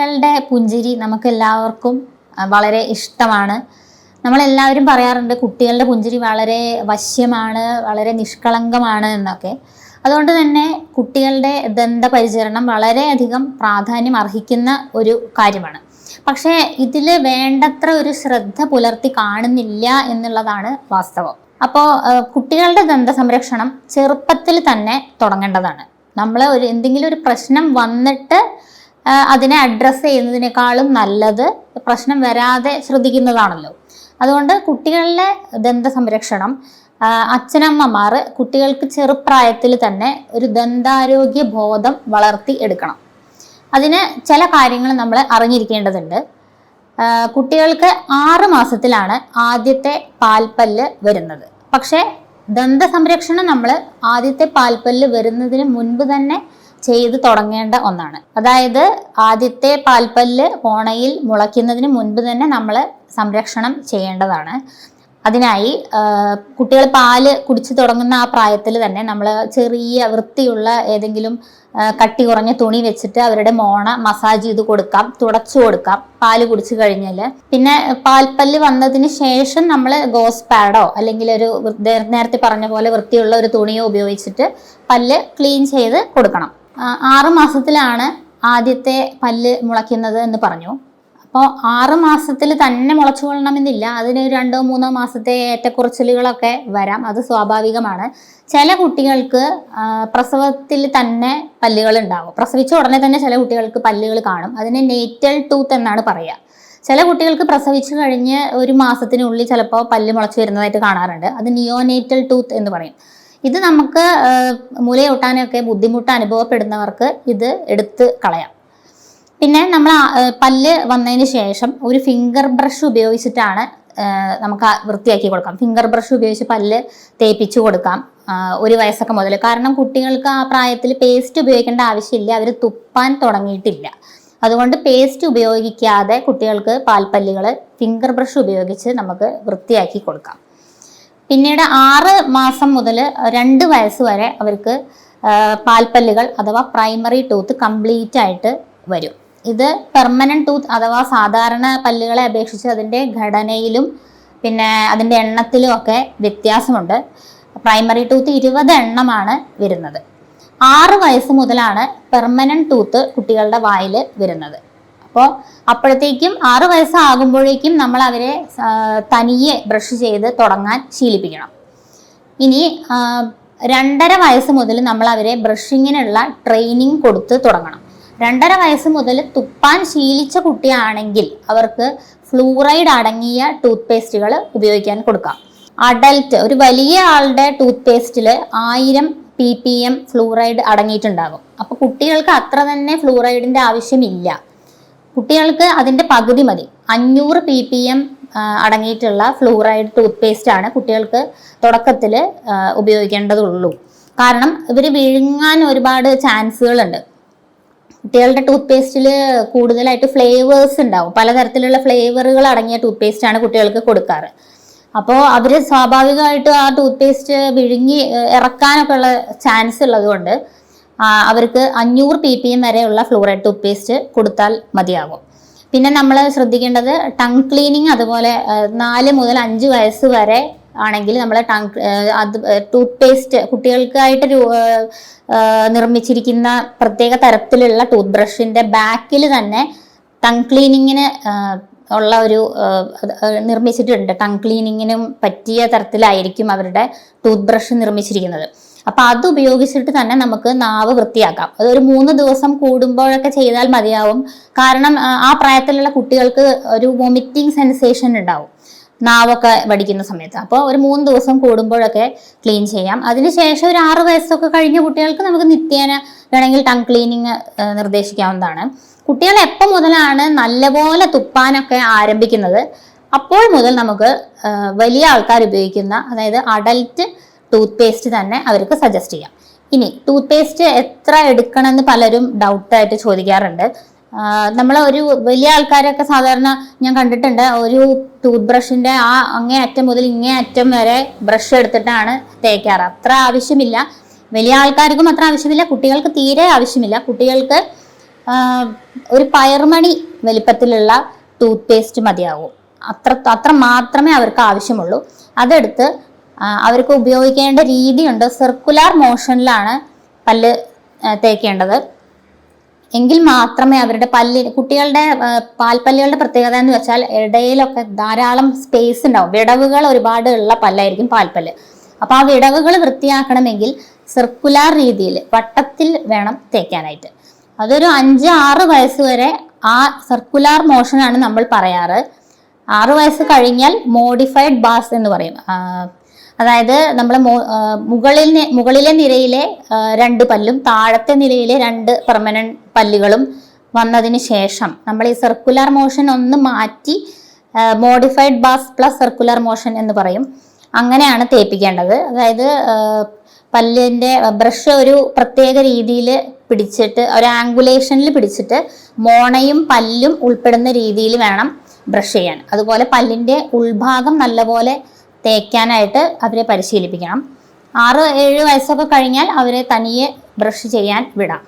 കുട്ടികളുടെ പുഞ്ചിരി നമുക്ക് എല്ലാവർക്കും വളരെ ഇഷ്ടമാണ്. നമ്മളെല്ലാവരും പറയാറുണ്ട് കുട്ടികളുടെ പുഞ്ചിരി വളരെ വശ്യമാണ് വളരെ നിഷ്കളങ്കമാണ് എന്നൊക്കെ. അതുകൊണ്ട് തന്നെ കുട്ടികളുടെ ദന്തപരിചരണം വളരെയധികം പ്രാധാന്യം അർഹിക്കുന്ന ഒരു കാര്യമാണ്. പക്ഷേ ഇതിൽ വേണ്ടത്ര ഒരു ശ്രദ്ധ പുലർത്തി കാണുന്നില്ല എന്നുള്ളതാണ് വാസ്തവം. അപ്പോൾ കുട്ടികളുടെ ദന്ത സംരക്ഷണം ചെറുപ്പത്തിൽ തന്നെ തുടങ്ങേണ്ടതാണ്. നമ്മൾ ഒരു എന്തെങ്കിലും ഒരു പ്രശ്നം വന്നിട്ട് അതിനെ അഡ്രസ്സ് ചെയ്യുന്നതിനേക്കാളും നല്ലത് പ്രശ്നം വരാതെ ശ്രദ്ധിക്കുന്നതാണല്ലോ. അതുകൊണ്ട് കുട്ടികളിലെ ദന്ത സംരക്ഷണം അച്ഛനമ്മമാർ കുട്ടികൾക്ക് ചെറുപ്രായത്തിൽ തന്നെ ഒരു ദന്താരോഗ്യ ബോധം വളർത്തി എടുക്കണം. അതിന് ചില കാര്യങ്ങൾ നമ്മൾ അറിഞ്ഞിരിക്കേണ്ടതുണ്ട്. കുട്ടികൾക്ക് ആറ് മാസത്തിലാണ് ആദ്യത്തെ പാൽപ്പല്ല് വരുന്നത്. പക്ഷേ ദന്ത സംരക്ഷണം നമ്മൾ ആദ്യത്തെ പാൽപ്പല്ല് വരുന്നതിന് മുൻപ് തന്നെ ചെയ്ത് തുടങ്ങേണ്ട ഒന്നാണ്. അതായത് ആദ്യത്തെ പാൽപ്പല്ല് ഓണയിൽ മുളയ്ക്കുന്നതിന് മുൻപ് തന്നെ നമ്മൾ സംരക്ഷണം ചെയ്യേണ്ടതാണ്. അതിനായി കുട്ടികൾ പാൽ കുടിച്ചു തുടങ്ങുന്ന ആ പ്രായത്തിൽ തന്നെ നമ്മൾ ചെറിയ വൃത്തിയുള്ള ഏതെങ്കിലും കട്ടി കുറഞ്ഞ തുണി വെച്ചിട്ട് അവരുടെ മോണ മസാജ് ചെയ്ത് കൊടുക്കാം തുടച്ചു കൊടുക്കാം പാൽ കുടിച്ചു കഴിഞ്ഞാൽ പിന്നെ പാൽപ്പല്ല് വന്നതിന് ശേഷം നമ്മൾ ഗോസ് പാഡോ അല്ലെങ്കിൽ ഒരു നേരത്തെ പറഞ്ഞ പോലെ വൃത്തിയുള്ള ഒരു തുണിയോ ഉപയോഗിച്ചിട്ട് പല്ല് ക്ലീൻ ചെയ്ത് കൊടുക്കണം. ആറ് മാസത്തിലാണ് ആദ്യത്തെ പല്ല് മുളയ്ക്കുന്നത് എന്ന് പറഞ്ഞു. അപ്പോൾ ആറ് മാസത്തിൽ തന്നെ മുളച്ചു കൊള്ളണമെന്നില്ല. അതിന് രണ്ടോ മൂന്നോ മാസത്തെ ഏറ്റക്കുറച്ചിലുകളൊക്കെ വരാം. അത് സ്വാഭാവികമാണ്. ചില കുട്ടികൾക്ക് പ്രസവത്തിൽ തന്നെ പല്ലുകൾ ഉണ്ടാവും പ്രസവിച്ച ഉടനെ തന്നെ ചില കുട്ടികൾക്ക് പല്ലുകൾ കാണും. അതിനെ നേറ്റൽ ടൂത്ത് എന്നാണ് പറയുക. ചില കുട്ടികൾക്ക് പ്രസവിച്ചു കഴിഞ്ഞ് ഒരു മാസത്തിനുള്ളിൽ ചിലപ്പോൾ പല്ല് മുളച്ചു വരുന്നതായിട്ട് കാണാറുണ്ട്. അത് നിയോനേറ്റൽ ടൂത്ത് എന്ന് പറയും. ഇത് നമുക്ക് മുലയൂട്ടാനൊക്കെ ബുദ്ധിമുട്ട് അനുഭവപ്പെടുന്നവർക്ക് ഇത് എടുത്ത് കളയാം. പിന്നെ നമ്മൾ പല്ല് വന്നതിന് ശേഷം ഒരു ഫിംഗർ ബ്രഷ് ഉപയോഗിച്ചിട്ടാണ് നമുക്ക് വൃത്തിയാക്കി കൊടുക്കാം. ഫിംഗർ ബ്രഷ് ഉപയോഗിച്ച് പല്ല് തേപ്പിച്ചു കൊടുക്കാം ഒരു വയസ്സൊക്കെ മുതൽ കാരണം കുട്ടികൾക്ക് ആ പ്രായത്തിൽ പേസ്റ്റ് ഉപയോഗിക്കേണ്ട ആവശ്യമില്ല. അവർ തുപ്പാൻ തുടങ്ങിയിട്ടില്ല. അതുകൊണ്ട് പേസ്റ്റ് ഉപയോഗിക്കാതെ കുട്ടികൾക്ക് പാൽപ്പല്ലുകൾ ഫിംഗർ ബ്രഷ് ഉപയോഗിച്ച് നമുക്ക് വൃത്തിയാക്കി കൊടുക്കാം. പിന്നീട് ആറ് മാസം മുതൽ രണ്ട് വയസ്സ് വരെ അവർക്ക് പാൽപ്പല്ലുകൾ അഥവാ പ്രൈമറി ടൂത്ത് കംപ്ലീറ്റ് ആയിട്ട് വരും. ഇത് പെർമനന്റ് ടൂത്ത് അഥവാ സാധാരണ പല്ലുകളെ അപേക്ഷിച്ച് അതിന്റെ ഘടനയിലും പിന്നെ അതിന്റെ എണ്ണത്തിലും ഒക്കെ വ്യത്യാസമുണ്ട്. പ്രൈമറി ടൂത്ത് ഇരുപത് എണ്ണമാണ് വരുന്നത്. ആറ് വയസ്സ് മുതലാണ് പെർമനന്റ് ടൂത്ത് കുട്ടികളുടെ വായിൽ വരുന്നത്. അപ്പോൾ അപ്പോഴത്തേക്കും ആറു വയസ്സാകുമ്പോഴേക്കും നമ്മൾ അവരെ തനിയെ ബ്രഷ് ചെയ്ത് തുടങ്ങാൻ ശീലിപ്പിക്കണം. ഇനി രണ്ടര വയസ്സ് മുതൽ നമ്മൾ അവരെ ബ്രഷിങ്ങിനുള്ള ട്രെയിനിങ് കൊടുത്ത് തുടങ്ങണം. രണ്ടര വയസ്സ് മുതൽ തുപ്പാൻ ശീലിച്ച കുട്ടിയാണെങ്കിൽ അവർക്ക് ഫ്ലൂറൈഡ് അടങ്ങിയ ടൂത്ത് പേസ്റ്റുകൾ ഉപയോഗിക്കാൻ കൊടുക്കാം. അഡൽട്ട് ഒരു വലിയ ആളുടെ ടൂത്ത് പേസ്റ്റിൽ ആയിരം പി പി എം ഫ്ലൂറൈഡ് അടങ്ങിയിട്ടുണ്ടാകും. അപ്പോൾ കുട്ടികൾക്ക് അത്ര തന്നെ ഫ്ലൂറൈഡിന്റെ ആവശ്യമില്ല. കുട്ടികൾക്ക് അതിന്റെ പകുതി മതി. അഞ്ഞൂറ് പി പി എം അടങ്ങിയിട്ടുള്ള ഫ്ലൂറൈഡ് ടൂത്ത് പേസ്റ്റ് ആണ് കുട്ടികൾക്ക് തുടക്കത്തിൽ ഉപയോഗിക്കേണ്ടതുള്ളൂ. കാരണം ഇവർ വിഴുങ്ങാൻ ഒരുപാട് ചാൻസുകളുണ്ട്. കുട്ടികളുടെ ടൂത്ത് പേസ്റ്റിൽ കൂടുതലായിട്ട് ഫ്ലേവേഴ്സ് ഉണ്ടാവും. പലതരത്തിലുള്ള ഫ്ലേവറുകൾ അടങ്ങിയ ടൂത്ത് പേസ്റ്റ് ആണ് കുട്ടികൾക്ക് കൊടുക്കാറ്. അപ്പോൾ അവർ സ്വാഭാവികമായിട്ടും ആ ടൂത്ത് പേസ്റ്റ് വിഴുങ്ങി ഇറക്കാനൊക്കെ ഉള്ള ചാൻസ് ഉള്ളതുകൊണ്ട് അവർക്ക് അഞ്ഞൂറ് പി പി എം വരെയുള്ള ഫ്ലൂറൈഡ് ടൂത്ത് പേസ്റ്റ് കൊടുത്താൽ മതിയാകും. പിന്നെ നമ്മൾ ശ്രദ്ധിക്കേണ്ടത് ടങ് ക്ലീനിങ് അതുപോലെ നാല് മുതൽ അഞ്ച് വയസ്സ് വരെ ആണെങ്കിൽ നമ്മൾ ടങ് അത് ടൂത്ത് പേസ്റ്റ് കുട്ടികൾക്കായിട്ട് നിർമ്മിച്ചിരിക്കുന്ന പ്രത്യേക തരത്തിലുള്ള ടൂത്ത് ബ്രഷിന്റെ ബാക്കിൽ തന്നെ ടങ് ക്ലീനിങ്ങിന് ഉള്ള ഒരു നിർമ്മിച്ചിട്ടുണ്ട്. ടങ് ക്ലീനിങ്ങിനും പറ്റിയ തരത്തിലായിരിക്കും അവരുടെ ടൂത്ത് ബ്രഷ് നിർമ്മിച്ചിരിക്കുന്നത്. അപ്പം അത് ഉപയോഗിച്ചിട്ട് തന്നെ നമുക്ക് നാവ് വൃത്തിയാക്കാം. അതൊരു മൂന്ന് ദിവസം കൂടുമ്പോഴൊക്കെ ചെയ്താൽ മതിയാവും. കാരണം ആ, പ്രായത്തിലുള്ള കുട്ടികൾക്ക് ഒരു വൊമിറ്റിംഗ് സെൻസേഷൻ ഉണ്ടാവും നാവൊക്കെ വടിക്കുന്ന സമയത്ത്. അപ്പോൾ ഒരു മൂന്ന് ദിവസം കൂടുമ്പോഴൊക്കെ ക്ലീൻ ചെയ്യാം. അതിനുശേഷം ഒരു ആറ് വയസ്സൊക്കെ കഴിഞ്ഞ കുട്ടികൾക്ക് നമുക്ക് നിത്യേന വേണമെങ്കിൽ ടങ് ക്ലീനിങ് നിർദ്ദേശിക്കാവുന്നതാണ്. കുട്ടികൾ എപ്പോൾ മുതലാണ് നല്ലപോലെ തുപ്പാനൊക്കെ ആരംഭിക്കുന്നത്? അപ്പോൾ മുതൽ നമുക്ക് വലിയ ആൾക്കാർ ഉപയോഗിക്കുന്ന അതായത് അഡൽറ്റ് ടൂത്ത് പേസ്റ്റ് തന്നെ അവർക്ക് സജസ്റ്റ് ചെയ്യാം. ഇനി ടൂത്ത് പേസ്റ്റ് എത്ര എടുക്കണമെന്ന് പലരും ഡൗട്ടായിട്ട് ചോദിക്കാറുണ്ട്. നമ്മൾ ഒരു വലിയ ആൾക്കാരൊക്കെ സാധാരണ ഞാൻ കണ്ടിട്ടുണ്ട്. ഒരു ടൂത്ത് ബ്രഷിന്റെ ആ അങ്ങേ അറ്റം മുതൽ ഇങ്ങേ അറ്റം വരെ ബ്രഷ് എടുത്തിട്ടാണ് തേക്കാറ്. അത്ര ആവശ്യമില്ല. വലിയ ആൾക്കാർക്കും അത്ര ആവശ്യമില്ല. കുട്ടികൾക്ക് തീരെ ആവശ്യമില്ല. കുട്ടികൾക്ക് ഒരു പയർമണി വലിപ്പത്തിലുള്ള ടൂത്ത് പേസ്റ്റ് മതിയാവും. അത്ര അത്ര മാത്രമേ അവർക്ക് ആവശ്യമുള്ളൂ. അതെടുത്ത് അവർക്ക് ഉപയോഗിക്കേണ്ട രീതിയുണ്ട്. സർക്കുലാർ മോഷനിലാണ് പല്ല് തേക്കേണ്ടത്. എങ്കിൽ മാത്രമേ അവരുടെ പല്ല് കുട്ടികളുടെ പാൽപ്പല്ലുകളുടെ പ്രത്യേകത എന്ന് വെച്ചാൽ ഇടയിലൊക്കെ ധാരാളം സ്പേസ് ഉണ്ടാവും. വിടവുകൾ ഒരുപാട് ഉള്ള പല്ലായിരിക്കും പാൽപ്പല്ല്. അപ്പോൾ ആ വിടവുകൾ വൃത്തിയാക്കണമെങ്കിൽ സർക്കുലാർ രീതിയിൽ വട്ടത്തിൽ വേണം തേക്കാനായിട്ട്. അതൊരു അഞ്ച് ആറ് വയസ്സ് വരെ ആ സർക്കുലാർ മോഷനാണ് നമ്മൾ പറയാറ്. ആറു വയസ്സ് കഴിഞ്ഞാൽ മോഡിഫൈഡ് ബാസ് എന്ന് പറയും. അതായത് നമ്മൾ മുകളിൽ മുകളിലെ നിരയിലെ രണ്ട് പല്ലും താഴത്തെ നിരയിലെ രണ്ട് പെർമനന്റ് പല്ലുകളും വന്നതിന് ശേഷം നമ്മൾ ഈ സർക്കുലർ മോഷൻ ഒന്ന് മാറ്റി modified Bass plus circular motion എന്ന് പറയും. അങ്ങനെയാണ് തേപ്പിക്കേണ്ടത്. അതായത് പല്ലിന്റെ ബ്രഷ് ഒരു പ്രത്യേക രീതിയിൽ പിടിച്ചിട്ട് ഒരു ആംഗുലേഷനിൽ പിടിച്ചിട്ട് മോണയും പല്ലും ഉൾപ്പെടുന്ന രീതിയിൽ വേണം ബ്രഷ് ചെയ്യാൻ. അതുപോലെ പല്ലിന്റെ ഉൾഭാഗം നല്ലപോലെ തേക്കാനായിട്ട് അവരെ പരിശീലിപ്പിക്കണം. ആറ് ഏഴ് വയസ്സൊക്കെ കഴിഞ്ഞാൽ അവരെ തനിയെ ബ്രഷ് ചെയ്യാൻ വിടാം.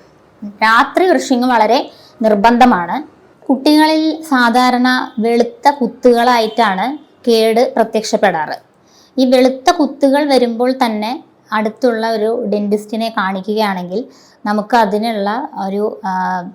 രാത്രി ബ്രഷിങ് വളരെ നിർബന്ധമാണ്. കുട്ടികളിൽ സാധാരണ വെളുത്ത കുത്തുകളായിട്ടാണ് കേട് പ്രത്യക്ഷപ്പെടാറ്. ഈ വെളുത്ത കുത്തുകൾ വരുമ്പോൾ തന്നെ അടുത്തുള്ള ഒരു ഡെന്റിസ്റ്റിനെ കാണിക്കുകയാണെങ്കിൽ നമുക്ക് അതിനുള്ള ഒരു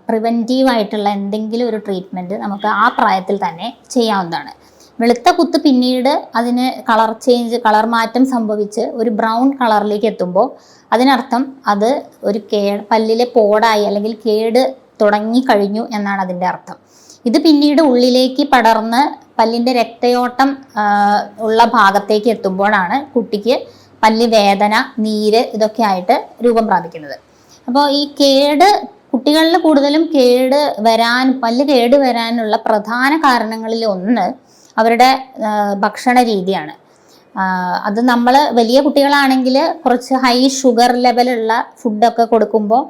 പ്രിവെന്റീവ് ആയിട്ടുള്ള എന്തെങ്കിലും ഒരു ട്രീറ്റ്മെന്റ് നമുക്ക് ആ പ്രായത്തിൽ തന്നെ ചെയ്യാവുന്നതാണ്. വെളുത്ത കുത്ത് പിന്നീട് അതിന് കളർ ചേഞ്ച് കളർ മാറ്റം സംഭവിച്ച് ഒരു ബ്രൗൺ കളറിലേക്ക് എത്തുമ്പോൾ അതിനർത്ഥം അത് ഒരു കേ പല്ലിലെ പോടായി അല്ലെങ്കിൽ കേട് തുടങ്ങി കഴിഞ്ഞു എന്നാണ് അതിന്റെ അർത്ഥം. ഇത് പിന്നീട് ഉള്ളിലേക്ക് പടർന്ന് പല്ലിന്റെ രക്തയോട്ടം ഉള്ള ഭാഗത്തേക്ക് എത്തുമ്പോഴാണ് കുട്ടിക്ക് പല്ല് വേദന നീര് ഇതൊക്കെ ആയിട്ട് രൂപം പ്രാപിക്കുന്നത്. അപ്പോൾ ഈ കേട് കുട്ടികളിൽ കൂടുതലും കേട് വരാൻ പല്ല് കേട് വരാനുള്ള പ്രധാന കാരണങ്ങളിൽ ഒന്ന് അവരുടെ ഭക്ഷണ രീതിയാണ്. അത് നമ്മൾ വലിയ കുട്ടികളാണെങ്കിൽ കുറച്ച് ഹൈ ഷുഗർ ലെവലുള്ള ഫുഡൊക്കെ കൊടുക്കുമ്പോൾ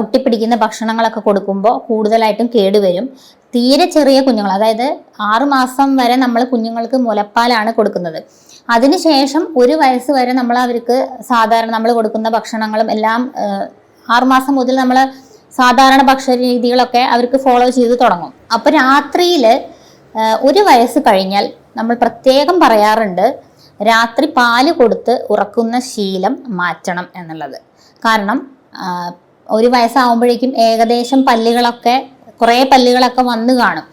ഒട്ടിപ്പിടിക്കുന്ന ഭക്ഷണങ്ങളൊക്കെ കൊടുക്കുമ്പോൾ കൂടുതലായിട്ടും കേടുവരും തീരെ ചെറിയ കുഞ്ഞുങ്ങൾ അതായത് ആറുമാസം വരെ നമ്മൾ കുഞ്ഞുങ്ങൾക്ക് മുലപ്പാലാണ് കൊടുക്കുന്നത്. അതിനുശേഷം ഒരു വയസ്സ് വരെ നമ്മൾ അവർക്ക് സാധാരണ നമ്മൾ കൊടുക്കുന്ന ഭക്ഷണങ്ങളും എല്ലാം ആറുമാസം മുതൽ നമ്മൾ സാധാരണ ഭക്ഷണ രീതികളൊക്കെ അവർക്ക് ഫോളോ ചെയ്ത് തുടങ്ങും. അപ്പോൾ രാത്രിയിൽ ഒരു വയസ്സ് കഴിഞ്ഞാൽ നമ്മൾ പ്രത്യേകം പറയാറുണ്ട് രാത്രി പാൽ കൊടുത്ത് ഉറക്കുന്ന ശീലം മാറ്റണം എന്നുള്ളത്. കാരണം ഒരു വയസ്സാവുമ്പോഴേക്കും ഏകദേശം പല്ലുകളൊക്കെ കുറേ പല്ലുകളൊക്കെ വന്നു കാണും.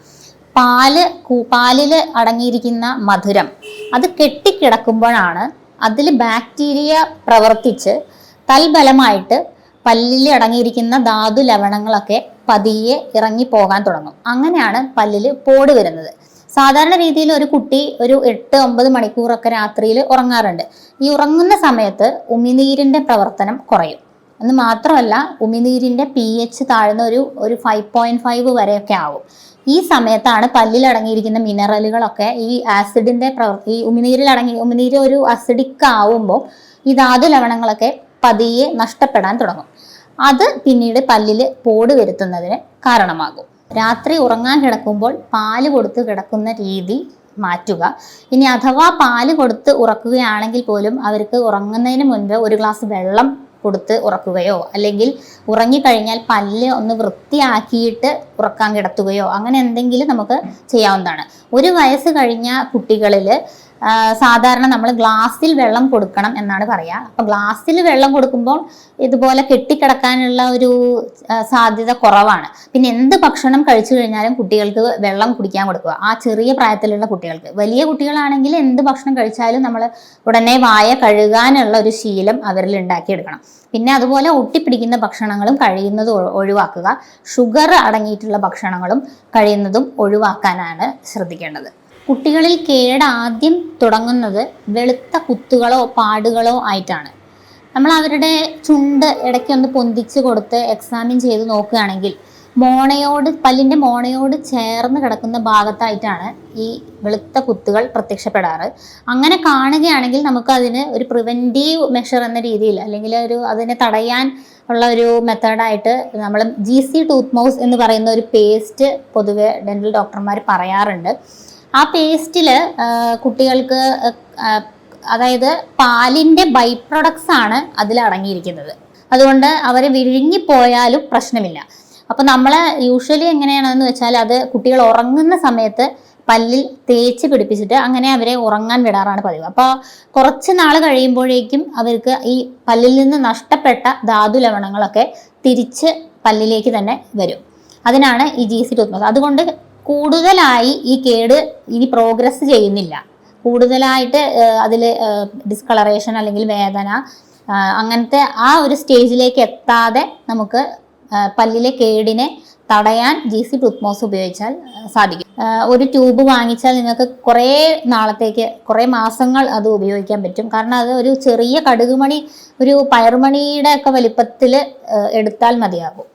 പാൽ പാലിൽ അടങ്ങിയിരിക്കുന്ന മധുരം അത് കെട്ടിക്കിടക്കുമ്പോഴാണ് അതിൽ ബാക്ടീരിയ പ്രവർത്തിച്ച് തൽബലമായിട്ട് പല്ലിൽ അടങ്ങിയിരിക്കുന്ന ധാതു ലവണങ്ങളൊക്കെ പതിയെ ഇറങ്ങി പോകാൻ തുടങ്ങും. അങ്ങനെയാണ് പല്ലിൽ പോട് വരുന്നത്. സാധാരണ രീതിയിൽ ഒരു കുട്ടി ഒരു എട്ട് ഒമ്പത് മണിക്കൂറൊക്കെ രാത്രിയിൽ ഉറങ്ങാറുണ്ട്. ഈ ഉറങ്ങുന്ന സമയത്ത് ഉമിനീരിന്റെ പ്രവർത്തനം കുറയും. എന്ന് മാത്രമല്ല ഉമിനീരിന്റെ പി എച്ച് താഴ്ന്ന ഒരു ഒരു ഫൈവ് പോയിന്റ് ഫൈവ് വരെയൊക്കെ ആവും. ഈ സമയത്താണ് പല്ലിൽ അടങ്ങിയിരിക്കുന്ന മിനറലുകളൊക്കെ ഈ ആസിഡിന്റെ പ്രവർ ഈ ഉമിനീരിൽ അടങ്ങി ഉമിനീര് ഒരു അസിഡിക് ആവുമ്പോൾ ഈ ധാതു ലവണങ്ങളൊക്കെ പതിയെ നഷ്ടപ്പെടാൻ തുടങ്ങും. അത് പിന്നീട് പല്ലിൽ പോട് വരുത്തുന്നതിന് കാരണമാകും. രാത്രി ഉറങ്ങാൻ കിടക്കുമ്പോൾ പാൽ കൊടുത്ത് കിടക്കുന്ന രീതി മാറ്റുക. ഇനി അഥവാ പാൽ കൊടുത്ത് ഉറക്കുകയാണെങ്കിൽ പോലും അവർക്ക് ഉറങ്ങുന്നതിന് മുൻപ് ഒരു ഗ്ലാസ് വെള്ളം കൊടുത്ത് ഉറക്കുകയോ അല്ലെങ്കിൽ ഉറങ്ങിക്കഴിഞ്ഞാൽ പല്ല് ഒന്ന് വൃത്തിയാക്കിയിട്ട് ഉറക്കാൻ കിടത്തുകയോ അങ്ങനെ എന്തെങ്കിലും നമുക്ക് ചെയ്യാവുന്നതാണ്. ഒരു വയസ്സ് കഴിഞ്ഞ കുട്ടികളിൽ സാധാരണ നമ്മൾ ഗ്ലാസ്സിൽ വെള്ളം കൊടുക്കണം എന്നാണ് പറയുക അപ്പൊ ഗ്ലാസ്സിൽ വെള്ളം കൊടുക്കുമ്പോൾ ഇതുപോലെ കെട്ടിക്കിടക്കാനുള്ള ഒരു സാധ്യത കുറവാണ്. പിന്നെ എന്ത് ഭക്ഷണം കഴിച്ചു കഴിഞ്ഞാലും കുട്ടികൾക്ക് വെള്ളം കുടിക്കാൻ കൊടുക്കുക. ആ ചെറിയ പ്രായത്തിലുള്ള കുട്ടികൾക്ക്. വലിയ കുട്ടികളാണെങ്കിൽ എന്ത് ഭക്ഷണം കഴിച്ചാലും നമ്മൾ ഉടനെ വായ കഴുകാനുള്ള ഒരു ശീലം അവരിൽ ഉണ്ടാക്കിയെടുക്കണം. പിന്നെ അതുപോലെ ഒട്ടിപ്പിടിക്കുന്ന ഭക്ഷണങ്ങളും കഴിയുന്നതും ഒഴിവാക്കുക. ഷുഗർ അടങ്ങിയിട്ടുള്ള ഭക്ഷണങ്ങളും കഴിയുന്നതും ഒഴിവാക്കാനാണ് ശ്രദ്ധിക്കേണ്ടത്. കുട്ടികളിൽ കേട് ആദ്യം തുടങ്ങുന്നത് വെളുത്ത കുത്തുകളോ പാടുകളോ ആയിട്ടാണ്. നമ്മൾ അവരുടെ ചുണ്ട് ഇടയ്ക്കൊന്ന് പൊന്തിച്ച് കൊടുത്ത് എക്സാമിൻ ചെയ്ത് നോക്കുകയാണെങ്കിൽ മോണയോട് പല്ലിന്റെ മോണയോട് ചേർന്ന് കിടക്കുന്ന ഭാഗത്തായിട്ടാണ് ഈ വെളുത്ത കുത്തുകൾ പ്രത്യക്ഷപ്പെടാറ്. അങ്ങനെ കാണുകയാണെങ്കിൽ നമുക്ക് അതിന് ഒരു പ്രിവെന്റീവ് മെഷർ എന്ന രീതിയിൽ അല്ലെങ്കിൽ ഒരു അതിനെ തടയാൻ ഉള്ള ഒരു മെത്തേഡായിട്ട് നമ്മൾ ജി സി ടൂത്ത് മൗസ് എന്ന് പറയുന്ന ഒരു പേസ്റ്റ് പൊതുവെ ഡെന്റൽ ഡോക്ടർമാർ പറയാറുണ്ട്. ആ പേസ്റ്റിൽ കുട്ടികൾക്ക് അതായത് പാലിന്റെ ബൈ പ്രൊഡക്ട്സ് ആണ് അതിൽ അടങ്ങിയിരിക്കുന്നത്. അതുകൊണ്ട് അവർ വിഴുങ്ങിപ്പോയാലും പ്രശ്നമില്ല. അപ്പോൾ നമ്മൾ യൂഷ്വലി എങ്ങനെയാണെന്ന് വെച്ചാൽ അത് കുട്ടികൾ ഉറങ്ങുന്ന സമയത്ത് പല്ലിൽ തേച്ച് പിടിപ്പിച്ചിട്ട് അങ്ങനെ അവരെ ഉറങ്ങാൻ വിടാറാണ് പതിവ്. അപ്പോൾ കുറച്ച് നാൾ കഴിയുമ്പോഴേക്കും അവർക്ക് ഈ പല്ലിൽ നിന്ന് നഷ്ടപ്പെട്ട ധാതു ലവണങ്ങളൊക്കെ തിരിച്ച് പല്ലിലേക്ക് തന്നെ വരും. അതിനാണ് ഈ ജി സി ടൂത്ത് അതുകൊണ്ട് കൂടുതലായി ഈ കേട് ഇനി പ്രോഗ്രസ് ചെയ്യുന്നില്ല. കൂടുതലായിട്ട് അതിൽ ഡിസ്കളറേഷൻ അല്ലെങ്കിൽ വേദന അങ്ങനത്തെ ആ ഒരു സ്റ്റേജിലേക്ക് എത്താതെ നമുക്ക് പല്ലിലെ കേടിനെ തടയാൻ ജി സി ടൂത്ത്മോസ് ഉപയോഗിച്ചാൽ സാധിക്കും. ഒരു ട്യൂബ് വാങ്ങിച്ചാൽ നിങ്ങൾക്ക് കുറേ നാളത്തേക്ക് കുറേ മാസങ്ങൾ അത് ഉപയോഗിക്കാൻ പറ്റും. കാരണം അത് ഒരു ചെറിയ കടുകുമണി ഒരു പയറുമണിയുടെ ഒക്കെ വലിപ്പത്തിൽ എടുത്താൽ മതിയാകും.